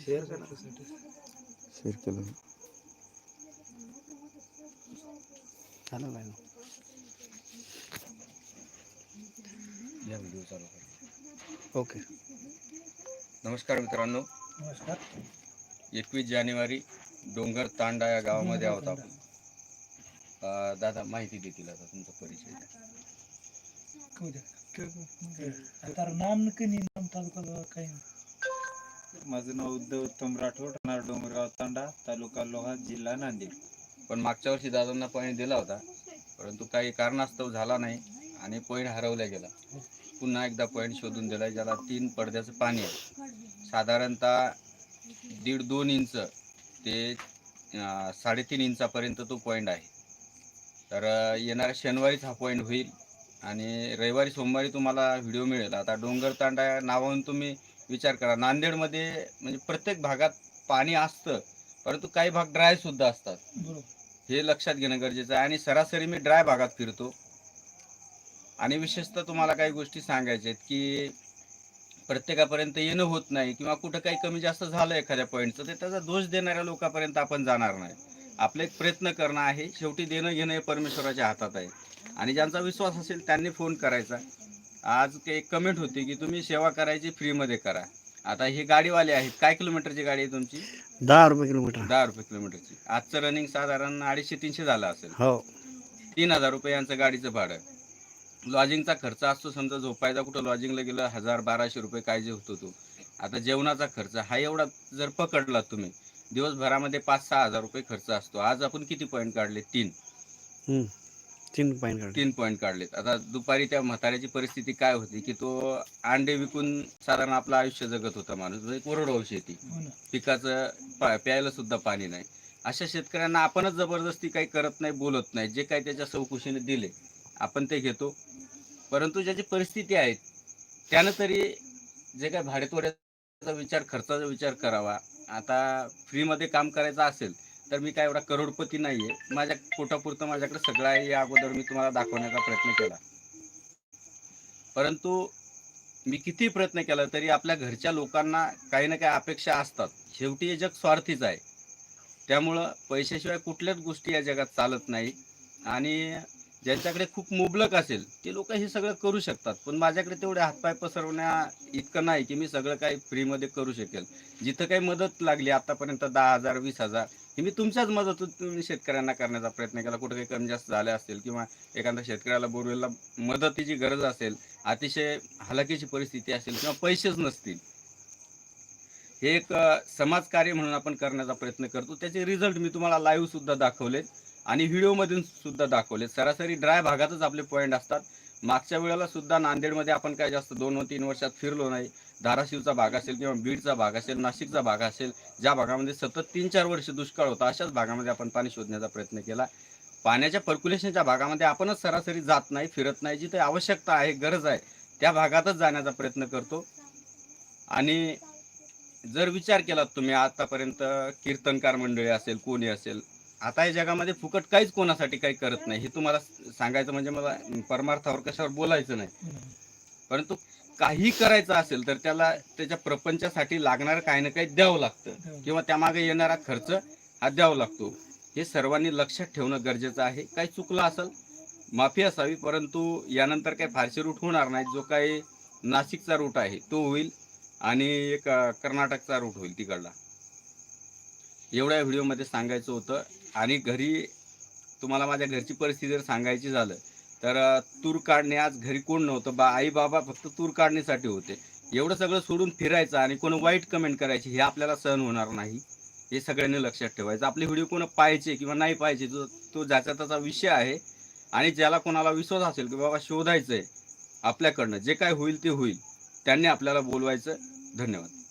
Share share केलं. या video चालू ओके. नमस्कार मित्रांनो. नमस्कार एकवीस जानेवारी डोंगर तांडा या गावामध्ये आहोत आपण. दादा माहिती देतील आता तुमचा परिचय. तर नाम कनी नाम तालुका काही माझं नाव उद्धव उत्तम राठोड राहणार डोंगरगाव तांडा तालुका लोहा जिल्हा नांदेड. पण मागच्या वर्षी दादांना पॉईंट दिला होता परंतु काही कारणास्तव झाला नाही आणि पॉईंट हरवला गेला. पुन्हा एकदा पॉईंट शोधून दिला ज्याला तीन पडद्याचं पाणी आहे. साधारणतः दीड दोन इंच ते साडेतीन इंचापर्यंत तो पॉईंट आहे. तर येणाऱ्या शनिवारीच हा पॉईंट होईल. आणि रविवारी सोमवारी तुम्हाला व्हिडिओ मिळेल. आता डोंगर तांडा नावावरून तुम्ही विचार करा. नांदेडमध्ये म्हणजे प्रत्येक भागात पाणी असतं परंतु काही भाग ड्राय सुद्धा असतात. हे लक्षात घेणं गरजेचं आहे. आणि सरासरी मी ड्राय भागात फिरतो. आणि विशेषतः तुम्हाला काही गोष्टी सांगायच्या आहेत की प्रत्येकापर्यंत येणं होत नाही किंवा कुठं काही कमी जास्त झालं एखाद्या पॉईंटचं तर त्याचा दोष देणाऱ्या लोकांपर्यंत आपण जाणार नाही. आपलं एक प्रयत्न करणं आहे. शेवटी देणं घेणं हे परमेश्वराच्या हातात आहे. आणि ज्यांचा विश्वास असेल त्यांनी फोन करायचा. आज ते एक कमेंट होती की तुम्ही सेवा करायची फ्रीमध्ये करा. आता ही गाडीवाले आहेत काय किलोमीटरची गाडी आहे तुमची? दहा रुपये किलोमीटर. दहा रुपये किलोमीटरची. आजचं रनिंग साधारण अडीचशे तीनशे झालं असेल. हो. तीन हजार रुपये यांचं गाडीचं भाडं. लॉजिंगचा खर्च असतो समजा झोपायचा कुठं लॉजिंगला गेलं हजार बाराशे रुपये काय जे होतो तो. आता जेवणाचा खर्च हा एवढा जर पकडला तुम्ही दिवसभरामध्ये पाच सहा हजार रुपये खर्च असतो. आज आपण किती पॉईंट काढले? तीन. हम्म. तीन पॉईंट काढले. तीन पॉईंट काढलेत. आता दुपारी त्या म्हाताऱ्याची परिस्थिती काय होती की तो अंडे विकून साधारण आपलं आयुष्य जगत होता माणूस. म्हणजे कोरडवाहू शेती हो पिकाचं प्यायला सुद्धा पाणी नाही. अशा शेतकऱ्यांना आपणच जबरदस्ती काही करत नाही बोलत नाही. जे काही त्याच्या चौकशीने दिले आपण ते घेतो. परंतु ज्याची परिस्थिती आहे त्यानं तरी जे काही भाडेतोड्याचा विचार खर्चाचा विचार करावा आता फ्रीमध्ये काम करायचं असेल तर मी काय एवढा करोडपती नाही आहे माझ्या पोटापुरतं माझ्याकडे सगळं आहे या अगोदर मी तुम्हाला दाखवण्याचा प्रयत्न केला. परंतु मी किती प्रयत्न केला तरी आपल्या घरच्या लोकांना काही ना काही अपेक्षा असतात. शेवटी हे जग स्वार्थीच आहे. त्यामुळं पैशाशिवाय कुठल्याच गोष्टी या जगात चालत नाही. आणि ज्यांच्याकडे खूप मुबलक असेल ते लोक हे सगळं करू शकतात. पण माझ्याकडे तेवढे हातपाय पसरवण्या इतकं नाही की मी सगळं काही फ्रीमध्ये करू शकेल. जिथं काही मदत लागली आतापर्यंत दहा हजार वीस हजार हे मी तुमच्याच मदतीतून शेतकऱ्यांना करण्याचा प्रयत्न केला. कुठं काही कमी जास्त झाले असतील किंवा एखाद्या शेतकऱ्याला बोरवेलला मदतीची गरज असेल अतिशय हलाखीची परिस्थिती असेल किंवा पैसेच नसतील हे एक समाजकार्य म्हणून आपण करण्याचा प्रयत्न करतो. त्याचे रिझल्ट मी तुम्हाला लाईव्ह सुद्धा दाखवले आणि व्हिडिओमधून सुद्धा दाखवले. सरासरी ड्राय भागातच आपले पॉईंट असतात. मागच्या वेळेला सुद्धा नांदेडमध्ये आपण काय जास्त दोन व तीन वर्षात फिरलो नाही. धाराशिवचा भाग असेल किंवा बीडचा भाग असेल नाशिकचा भाग असेल ज्या भागामध्ये सतत तीन चार वर्ष दुष्काळ होता अशाच भागामध्ये आपण पाणी शोधण्याचा प्रयत्न केला. पाण्याच्या पर्क्युलेशनच्या भागामध्ये आपणच सरासरी जात नाही फिरत नाही. जिथे आवश्यकता आहे गरज आहे त्या भागातच जाण्याचा प्रयत्न करतो. आणि जर विचार केलात तुम्ही आतापर्यंत कीर्तनकार मंडळी असेल कोणी असेल आता या जगामध्ये फुकट काहीच कोणासाठी काही करत नाही. हे तुम्हाला सांगायचं म्हणजे मला परमार्थावर कशावर बोलायचं नाही. परंतु काही करायचं असेल तर त्याला त्याच्या प्रपंचासाठी लागणारं काही ना काही द्यावं लागतं. किंवा त्यामागे येणारा खर्च हा द्यावा लागतो. हे सर्वांनी लक्षात ठेवणं गरजेचं आहे. काही चुकलं असेल माफी असावी परंतु यानंतर काही फारसे रूट होणार नाहीत जो काही नाशिकचा रूट आहे तो होईल आणि एक कर्नाटकचा रूट होईल तिकडला. एवढ्या व्हिडिओमध्ये सांगायचं होतं. आणि घरी तुम्हाला माझ्या घरची परिस्थिती जर सांगायची झालं तर तूर काढणे आज घरी कोण नव्हतं. बा आई बाबा फक्त तूर काढण्यासाठी होते. एवढं सगळं सोडून फिरायचं आणि कोण वाईट कमेंट करायची हे आपल्याला सहन होणार नाही. हे सगळ्यांनी लक्षात ठेवायचं. आपले व्हिडिओ कोण पाहायचे किंवा नाही पाहायचे तो तो ज्याचा त्याचा विषय आहे आणि ज्याला कोणाला विश्वास असेल की बाबा शोधायचं आहे आपल्याकडनं जे काय होईल ते होईल त्यांनी आपल्याला बोलवायचं. धन्यवाद.